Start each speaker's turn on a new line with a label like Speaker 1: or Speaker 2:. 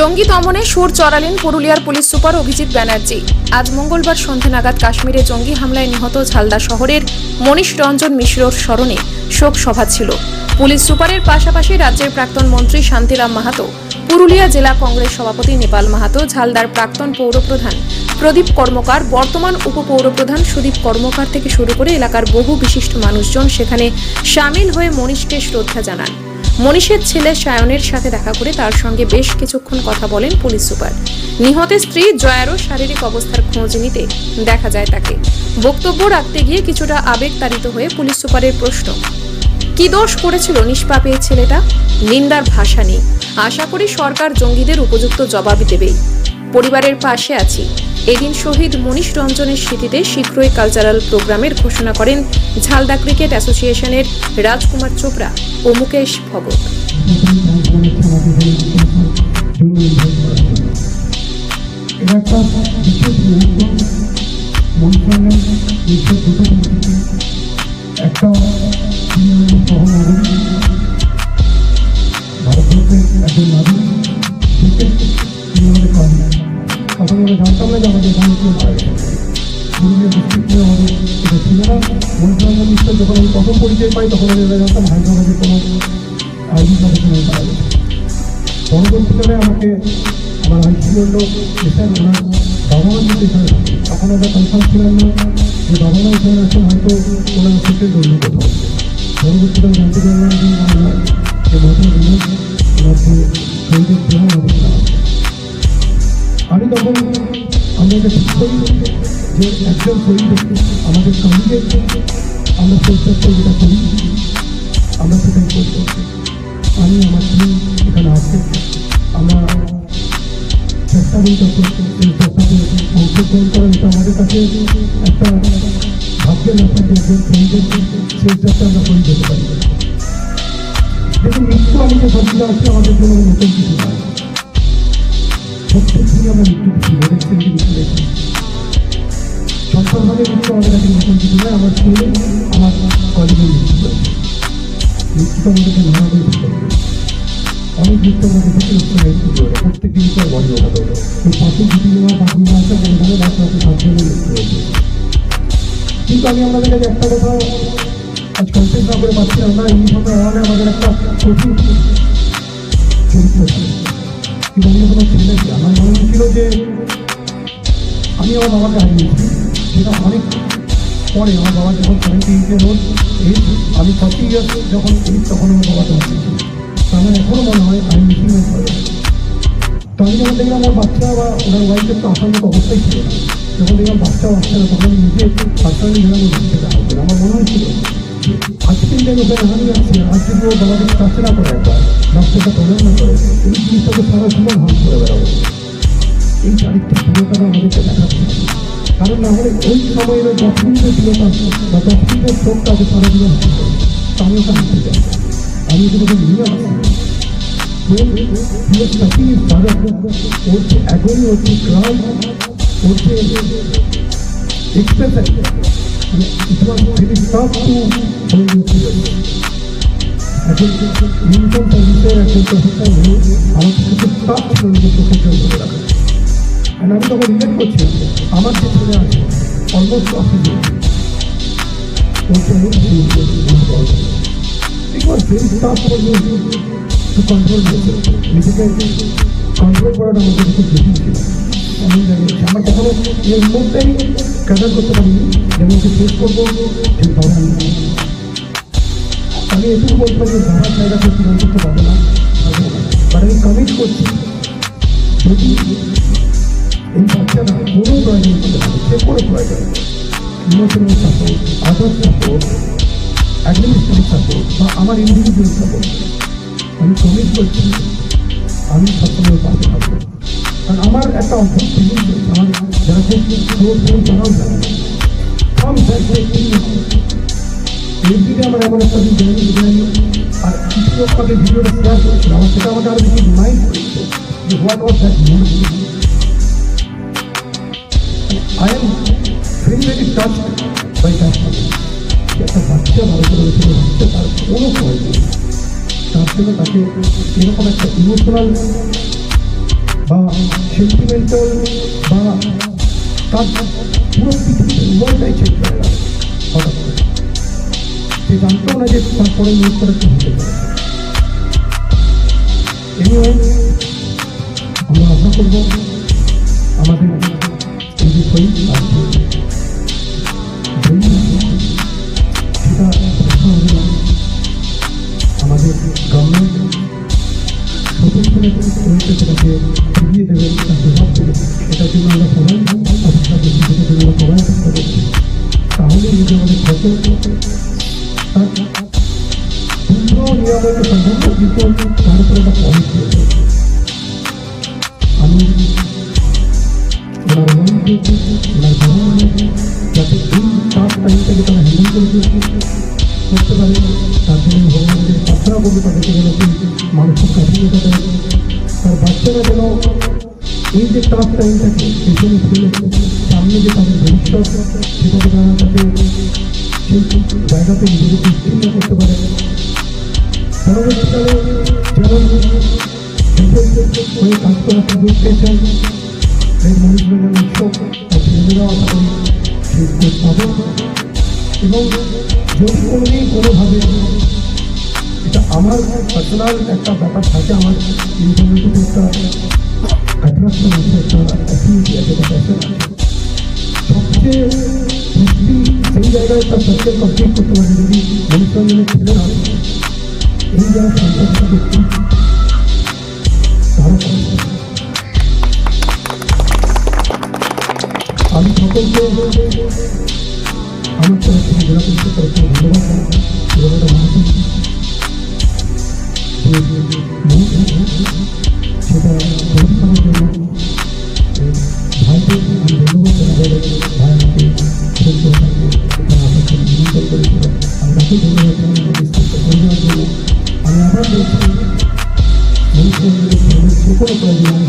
Speaker 1: জঙ্গি দমনে সুর চড়ালেন পুরুলিয়ার পুলিশ সুপার অভিজিৎ ব্যানার্জি। আজ মঙ্গলবার সন্ধ্যা নাগাদ কাশ্মীরে জঙ্গি হামলায় নিহত ঝালদা শহরের মনীষ রঞ্জন মিশ্রর স্মরণে শোক সভা ছিল। পুলিশ সুপারের পাশাপাশি রাজ্যের প্রাক্তন মন্ত্রী শান্তিরাম মাহাতো, পুরুলিয়া জেলা কংগ্রেস সভাপতি নেপাল মাহাতো, ঝালদার প্রাক্তন পৌরপ্রধান প্রদীপ কর্মকার, বর্তমান উপপৌরপ্রধান সুদীপ কর্মকার থেকে শুরু করে এলাকার বহু বিশিষ্ট মানুষজন সেখানে সামিল হয়ে মনীষকে শ্রদ্ধা জানান। মনীষের ছেলে সায়নের সাথে দেখা করে তার সঙ্গে বেশ কিছুক্ষণ কথা বলেন পুলিশ সুপার। নিহতের স্ত্রী জয়ারও শারীরিক অবস্থার খোঁজ নিতে দেখা যায় তাকে। বক্তব্য রাখতে গিয়ে কিছুটা আবেগতাড়িত হয়ে পুলিশ সুপারের প্রশ্ন, কি দোষ করেছিল নিষ্পাপ এই ছেলেটা? নিন্দার ভাষা নেই। আশা করি সরকার জঙ্গিদের উপযুক্ত জবাব দেবেই। পরিবারের পাশে আছি। এদিন শহীদ মনীষ রঞ্জনের স্মৃতিতে শীঘ্রই কালচারাল প্রোগ্রামের ঘোষণা করেন ঝালদা ক্রিকেট অ্যাসোসিয়েশনের রাজকুমার চোপড়া ও মুকেশ ভগত।
Speaker 2: একটা ভারতবর্ষের একজন নাগরিক আমরা জানতাম না যে আমাদের কেউ মারা গেছে আমাদের যখন আমি প্রথম পরিচয় পাই তখন আমি জানতাম হায়দ্রাবাদের কোনো আইডি প্রফেশনাল গেছে পরবর্তীকালে আমাকে আমার আইসি হল স্যার ওনার বাবা মা কিন্তু এখানে তখন আমরা কনফার্ম ছিলাম না যে বাবা মা এখানে আছেন হয়তো ওনার সেটেল অন্য কোথাও পরবর্তীকালে জানতে পারলাম যে আমরা যে মাথা দিলেন ওনার যে আমি তখন আমরা এটা করি যে একজন শহীদ আমাদের কমিটির আমরা পরিচর্যা যেটা করি, আমরা সেটাই করব আমি, আমার টিম এখানে আছে। আমরা চেষ্টা করি অংশগ্রহণ করা, এটা আমাদের কাছে একটা ভাগ্যের ব্যাপার যে একজন শহীদের সেই চেষ্টা আমরা করে যেতে পারি। দেখুন, মৃত্যু আমি যে আছে আমাদের জন্য নতুন কিছু নয় সন্তানভাবে মৃত্যু আমাদের কাছে নতুন কিছু নয় আমার স্কুলে আমার কলেজে হয়েছে মৃত্যুটা আমাদেরকে নানাভাবে অনেক দেখেছি লোকসভায় মৃত্যু করে প্রত্যেক দিন ওঠা দৌড়ে এই পাশে দুটি নেওয়া বাকি না রাস্তা রাস্তা হয়েছে কিন্তু আমি আপনাদের কাছে একটা কথা আজ কনসেন্ট না করে না আমাদের একটা কঠিন চরিত্র কিন্তু আমি কোনো ছেলে আমার মনে হয়েছিল যে আমি আমার বাবাকে হারিয়েছি সেটা অনেক পরে আমার বাবা যখন সেভেন্টি এইটের ওর এই আমি ফর্টি ইয়ার্স যখন এই তখন আমার বাবাকে হারিয়েছি আমার এখনও মনে হয় আমি মিসিং তো আমি যখন দেখলাম আমার বাচ্চা বা ওনার ওয়াইফের তো আসার মতো অবস্থাই ছিল যখন দেখলাম বাচ্চা বাচ্চা না তখন নিজে গেলাম ওর বাচ্চাটা হবে আমার মনে হয়েছিল যে আজকের দিন ওখানে হারিয়ে যাচ্ছে আজ যদি ওর বাবাকে কাছে না করে একবার বাচ্চাটা প্রদান না করে এই জিনিসটাকে সারা জীবন হাম করে বেড়াবো এই চারিত্রিক দৃঢ়তাটা আমাদেরকে হবে কারণ না হলে ওই সময়ের ওই দশ বা দশ মিনিটের শোকটা সারা জীবন হাম করে আমি ওটা হাঁটতে চাই আমি ওকে নিয়ে আসছি ওর যে agony, ওর যে cry, ওর যে expression, hold your tears. এখন ইনকাম সার্ভিসের একজন প্রফেসর হয়ে আমার কাছে খুব টাফ প্রফেসর ধরে রাখা আমি করছিলাম আমার কখনো এই মুহূর্তেই ক্যাডার করতে পারিনি। যেমন ওকে ফেস করব আমি আমি এটুকু পারি যে বাবার জায়গাতে পূরণ করতে পারব না। বাট আমি কমিট করছি, যদি এই বাচ্চাটা কোনো প্রয়োজন করতে পারে সে কোনো প্রয়োজন emotional support other support administrative support বা আমার ইন্ডিভিজুয়াল সাপোর্ট আমি কমিট করছি, আমি সবসময় পাশে থাকব কারণ আমার একটা অদ্ভুত আমার যারা খুব তারাও জানে। দ্যাট ডে আমার এমন একটা আর কিছু সেটা আমাকে আরও বেশি remind I am very very that একটা বাচ্চা বাচ্চা তার কোনো নেই। তার জন্য এরকম একটা ইমোশনাল সেন্টিমেন্টাল বা তার পুরো পৃথিবীর ওয়ার্ল্ডটাই চেঞ্জ সে জানতো না যে তারপরে নিউজ করে কি হতে পারে এনিওয়ে আমরা আশা করব আমাদের এই যে আমাদের ক্ষত তার উপরে একটা রয়েছে আমি ওনার ওয়াইফকে ওনার বাবা মাকে যাতে এই চাপ টাইমটাকে তারা হ্যান্ডেল করে করতে পারে তার জন্য ভগবানকে প্রার্থনা করবে তাদেরকে যেন সেই মানসিক কাঠিন্যতা দেয় তার বাচ্চারা যেন এই যে টাফ টাইমটাকে পেছনে ফেলে সামনে যে তাদের ভবিষ্যৎ সেটাকে তারা তাদের নিজেদেরকে উত্তীর্ণ করতে পারে। পরবর্তীকালে যেমন হয়ে কাজ করার সুযোগ পেয়েছেন এবং কোনোভাবে এটা আমার পার্সোনাল একটা ব্যাপার থাকে, আমার সবচেয়ে বেশি সেই জায়গায় তার করতে পারে যদি মনুষ্যজনের ছেলেরা এই যারা সম্পর্কটা করছে তারা আমি সকলকে আমার তরফ থেকে জেলা পুলিশের ধন্যবাদ আমি তাকে ধন্যবাদ